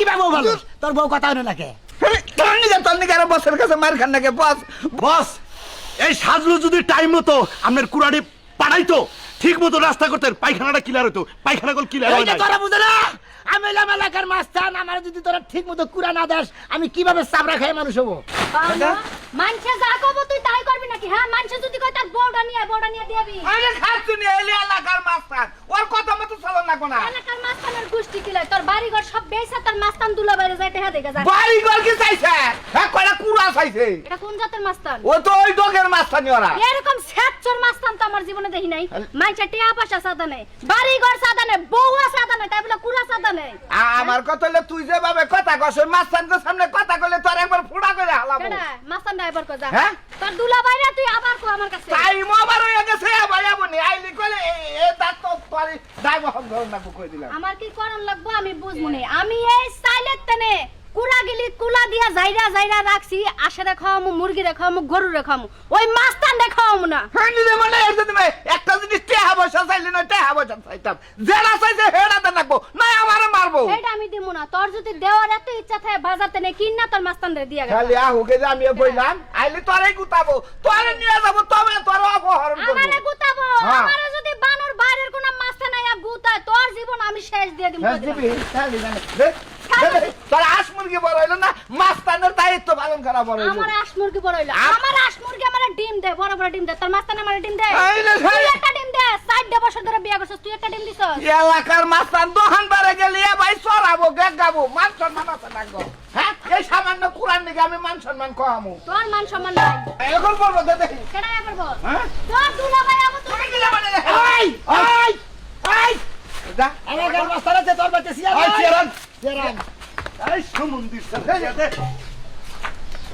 কি বাবু ভালো তোর বউ কথা হলো নাকি? তোর নিকে তোর আরও বসের কাছে মার খান নাকি বস। বস এই সাজলু যদি টাইম মতো আপনার পাঠাইতো ঠিক মতো রাস্তা করতেন পায়খানাটা ক্লিয়ার হতো পায়খানা কল ক্লিয়ার হয় নাই। তোরা বুঝে না? আমি হলাম এলাকার মাস্তান আমার যদি তোরা ঠিক মতো কুড়া না দাস আমি কীভাবে চাবড়া খাই মানুষ হব? মানুষে যা কব তুই তাই করবি নাকি হ্যাঁ? মানুষে যদি কয় তার বউটা নিয়ে বউটা নিয়ে দিবি আরে খাচ্ছু নি এলাকার মাস্টার ওর কথা মতো চলো না। এলাকার কিলাই তোর বাড়ি ঘর সব বেসা তোর মাস্তান দুলা বাইরে যাইতে হ্যাঁ দেখে বাড়ি ঘর কি চাইছে? হ্যাঁ কয়টা কুড়া চাইছে? এটা কোন জাতের মাস্তান? ও তো ওই ডগের ওরা এরকম আমার জীবনে দেখি নাই। মাইচা টিয়া পয়সা সাদা নেই বাড়ি ঘর সাদা নেই বউয়া সাদা নেই তাই বলে কুড়া সাদা নেই। আ- আমার কথা হলে তুই যেভাবে কথা কস মাস্টানকে সামনে কথা কইলে তোর একবার ফুড়া করে হালাবো মাস্তান ড্রাইভার কো যা। হ্যাঁ? তোর দুলা বাইরে তুই আবার কো আমার কাছে। টাইম আবার হয়ে গেছে ভাই আপনি আইলি কইলে এ- তার তো তোর দায় বহন ধরুন না কই দিলাম। আমার কি করণ লাগবো আমি বুঝব না। আমি এই সাইলের তেনে কুলা গিলি কুলা দিয়া যাইরা যাইরা রাখছি আশে খাওয়ামু মুরগি খাওয়ামু গরু খাওয়ামু ওই মাস্তান খাওয়ামু না। হ্যাঁ নিজে মানে এর যদি মে- একটা জিনিস টেহা বসা চাইলে না টেহা বসা চাইতাম। যেটা চাইছে হেডাতে রাখব না আমারে মারবো। এইটা আমি দিমু না তোর যদি দেওয়ার এত ইচ্ছা থাকে বাজার তেনে কিন না তোর মাস্তান রে দিয়া গেল। খালি আহুকে যে আমি বইলাম আইলি তোরে গুতাবো তোরে নিয়ে যাব তবে তোর অপহরণ আমারে গুতাবো হ্যাঁ। আমারে যদি বানর বাইরের কোন মাস্তান আইয়া গুতায় তোর জীবন আমি শেষ দিয়ে দিমু হ্যাঁ, দিবি, খালি জানে। তোর হাঁস মুরগি বড় হইল না মাস্তানের দায়িত্ব পালন করা বড় হইল। আমার আশ মুরগি বড় হইল। আমার আশ মুরগি আমার ডিম দে বড় বড় ডিম দে। তোর মাস্তান আমার ডিম দে। তুই একটা ডিম দে সাইড বছর ধরে বিয়া করছিস তুই একটা ডিম দিছস। এলাকার মাস্তান দোকান বারে গেলে ভাই সরাবো গেট গাবো মান সম্মান আছে ডাকবো হ্যাঁ? এই সামান্য কোরআন দিকে আমি মান সম্মান কহামু তোর মান সম্মান নাই। এখন বলব দেখি। কেডা এবার বল? হ্যাঁ? তোর দুলা ভাই আবু তুই কি যাবে না এই এই এই যা এলাকার মাস্তান আছে তোর বাচ্চা সিয়ার এই চেয়ারম্যান, চেয়ারম্যান এই সমন্দির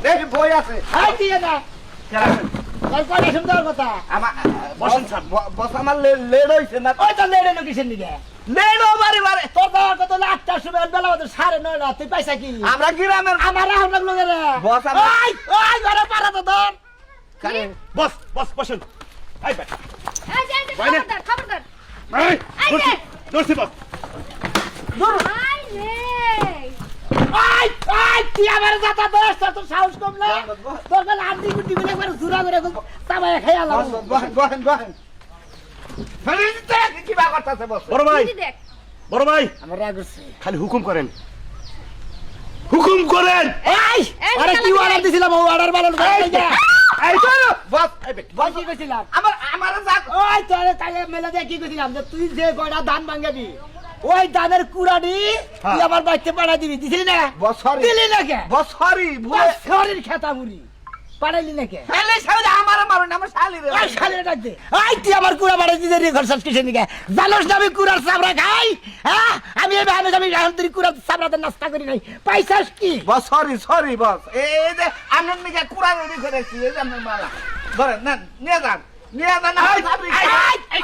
দেখি বই আছে। এই দিয়ে না। কথা সুন্দর কথা। আমার বসেন স্যার। বস আমার লেড হইছে না? ওই তো লেড়ে লো কিসের দিকে লেড বারে বারে তোর দাওয়ার কত আটটার সময় বেলা হতো সাড়ে নয়টা তুই পয়সা কি? আমরা গ্রামের আমার রাহুল লাগল রে। বস, ওই ওই ঘরে পারা তো তোর। বস বস বসেন। বেটা এই যে। খবরদার খবরদার। এই আই রে। তুই আমার যাতা দোষ? তোর সাহস কম না? তোর বেলা আন্টি গুটি মিলে একবার জুরা করে তাবাই খাই আলাম বহেন বহেন বহেন কি বা করতেছে বস? বড় ভাই বড় ভাই আমার রাগ হচ্ছে। খালি হুকুম করেন। হুকুম করেন! এই! এই আরে কি অর্ডার দিছিলাম? ও অর্ডার বালন এই যে, এই তো, বস এই কি কইছিলাম? আমার আমার যা ওই তোরে তাইলে মেলে দিয়ে কি কইছিলাম? যে তুই যে কয়টা ধান ভাঙাবি ওই ধানের কুড়ানি তুই আমার বাড়িতে পাঠাই দিবি দিছিলি না? বস দিলি না কে? সরি ভুলে খেতা বুড়ি পাঠাইলি না কে? ফেলে সাউদা আমার মারুন আমার শালি রে। ওই শালে ডাক দে। ওই তুই আমার কুড়া বাড়াই দিতে রে ঘর সাজ কিসে নিকে জানোস না আমি কুড়ার সাবরা খাই? হ্যাঁ? আমি এই ভাবে আমি এখন তুই কুড়ার সাবরাতে নাস্তা করি নাই। পয়সাস কি? Boss sorry sorry boss. এই যে আপনার নিকে কুড়া রেডি করেছি এই যে আপনার মালা ধরেন না নিয়ে যান। নিয়ে এই,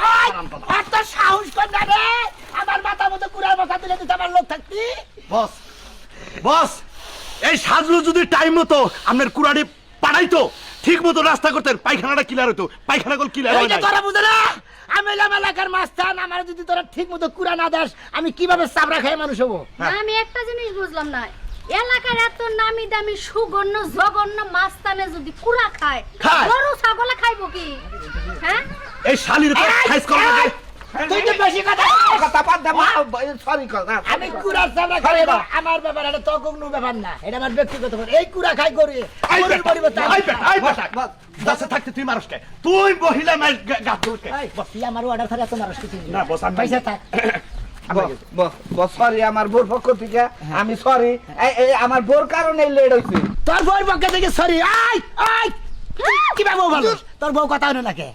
এত সাহস কর না রে। আমার মাথা মতো কুড়ার মাথা দিলে তুই আমার লোক থাকতি। বস বস এই সাজলু যদি টাইম মতো আপনার কুড়াটি পাঠাইতো ঠিক মতো রাস্তা করতেন পায়খানাটা ক্লিয়ার হতো পায়খানা কল ক্লিয়ার এই হয় যে নাই। তোরা বুঝে না আমি হলাম এলাকার মাস্তান আমার যদি তোরা ঠিক মতো কুড়া না দাস আমি কীভাবে সাবরা খাই মানুষ হব? হ্যাঁ। আমি একটা জিনিস বুঝলাম না। এলাকার এত নামি দামি সুগণ্য জঘন্য মাস্তানে যদি কুড়া খায় খায়। গরু ছাগলে খাইবো কি? হ্যাঁ? এই শালির উপর করা তুই তো বেশি কথা কথা বাদ দে সরি কথা আমি খাই এটা আমার ব্যাপার এটা তো কোনো ব্যাপার না। এটা আমার ব্যক্তিগত ব্যাপার। এই কুড়া খাই করি আই গরুর বেটা, পরিবর্তে আমি আই বেটা, আই বস, বেটা। বাসে থাকতে তুই মানুষ কে? তুই মহিলা ধরতে এই, বস, তুই আমার অর্ডার ছাড়া এত মানুষ কিছু না, বস, আমি- পয়সা থাক। সরি আমার বোর পক্ষ থেকে আমি সরি আমার বোর কারণে লেট হইছে। তোর বউর পক্ষে থেকে সরি আই আই কি বাবু ভালো তোর বউ কথা হলো নাকি?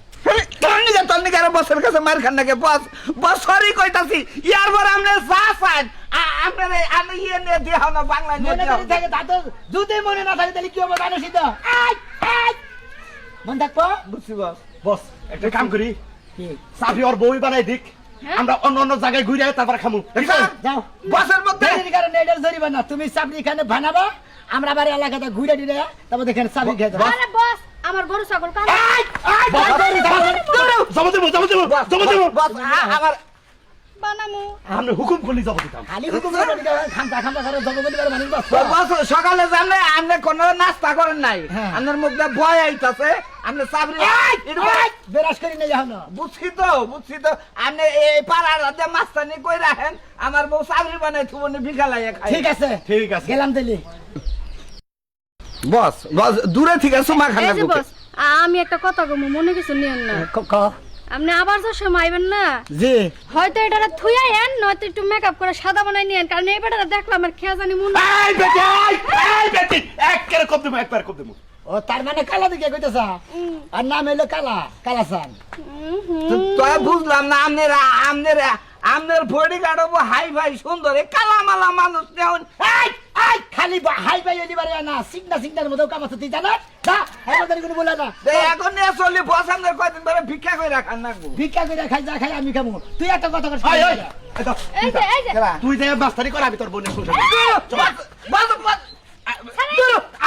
তোর নিকে তোর নিকে আরও বসের কাছে মার খান নাকি? বস বস সরি কইতাছি ইয়ার পর আমরা যা চান আপনার আমি ইয়ে নিয়ে দিয়ে না বাংলা নিয়ে দিয়ে তো যদি মনে না থাকে তাহলে কি হবে আই আই মন থাকব বুঝছি বস বস একটা কাম করি? চাকরি ওর বই বানাই দিক। হ্যাঁ? আমরা অন্য অন্য জায়গায় ঘুরে তারপর খামু। যাও বসের মধ্যে এটার জরিবা না তুমি চাকরি এখানে বানাবা আমরা আবার এলাকাতে ঘুরে দিলে তারপর দেখেন চাকরি খেয়ে যাব। আরে বস আমার গরু ছাগল কান আমার বানামু। আপনি হুকুম করলে যাব দিতাম খালি হুকুম করে বলি, খামটা খামটা করে জগবতী করে মানুষ বাঁচতো। তো বস সকালে জানলে আপনি কোনো নাস্তা করেন নাই। হ্যাঁ। আপনার মুখে ভয় আইতাছে। আপনি চাবরি বেরাস করি নাই এখনও। বুঝছি তো বুঝছি তো। আপনি এই পাড়ার রাতে মাস্তানি কই রাখেন? আমার বউ চাকরি বানাই থুবনে ভিখা খাই ঠিক আছে। ঠিক আছে। গেলাম দিলি বস বস দূরে থেকে সুমা খানা আমি একটা কথা কমু মনে কিছু নিয়েন না। ক- ক। আপনি আবার তো সময় আইবেন না। জি। হয়তো এটা থুয়াই আন নয়তো একটু মেকআপ করে সাদা বানাই নিয়েন কারণ এই বেটাটা দেখলাম আর খেয়া জানি মনে এই বেটি এই, বেটি এক কেরে কম দেবো একবার কম দেবো। ও তার মানে কালা দিকে কইতেছা? আর নাম হইল কালা কালাসান। তো বুঝলাম না আপনার আপনার আপনার বডি গার্ড হাই ভাই সুন্দর এই কালা মালা মানুষ এই এই! খালি হাই বাই হইলি বারে না সিগনা সিগনার মতো কাম আছে তুই জানাস দা আমাদের কোনো বলে না এখন নিয়ে চলি বস কয়দিন ধরে ভিক্ষা করে রাখান না ভিক্ষা করে খাই যা খাই আমি খাব তুই একটা কথা কর এই, এই, এই দাও, এই যে এই যে তুই যে মাস্তানি কর আমি তোর বোনের সংসার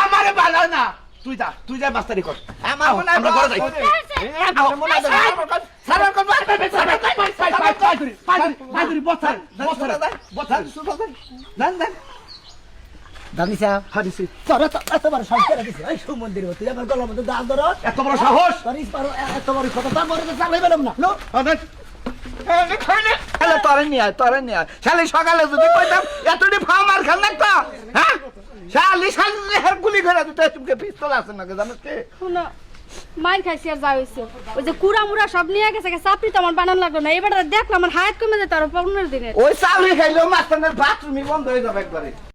আমারে বানাও না তুই যা তুই যা মাস্তানি কর আমার মনে হয় আমরা ঘরে যাই আমার মনে হয় সারার কোন দামি সাহেব তোরা তো এত বড় সংস্কার দিছে ওই সুমন্দির তুই আমার গলার মধ্যে দাঁত ধরো। এত বড় সাহস? তোর পারো এত বড় কথা। তার মরে তো চালাই পেলাম না। শালি সকালে যদি কইতাম এতটি ফার্ম আর খান না হ্যাঁ? শালি শালি হের গুলি করে দিতে তুমি পিস্তল আছে নাকি জানো কে? শুনো মাইর খাইছি আর যা হইছে। ওই যে কুড়া মুড়া সব নিয়ে গেছে চাপড়ি তো আমার বানান লাগল না। এই বেটাটা দেখলাম আমার হায়াত কমে যেত আরও পনেরো দিনের ওই খাইলেও বাথরুমই বন্ধ হয়ে যাবে একবারে।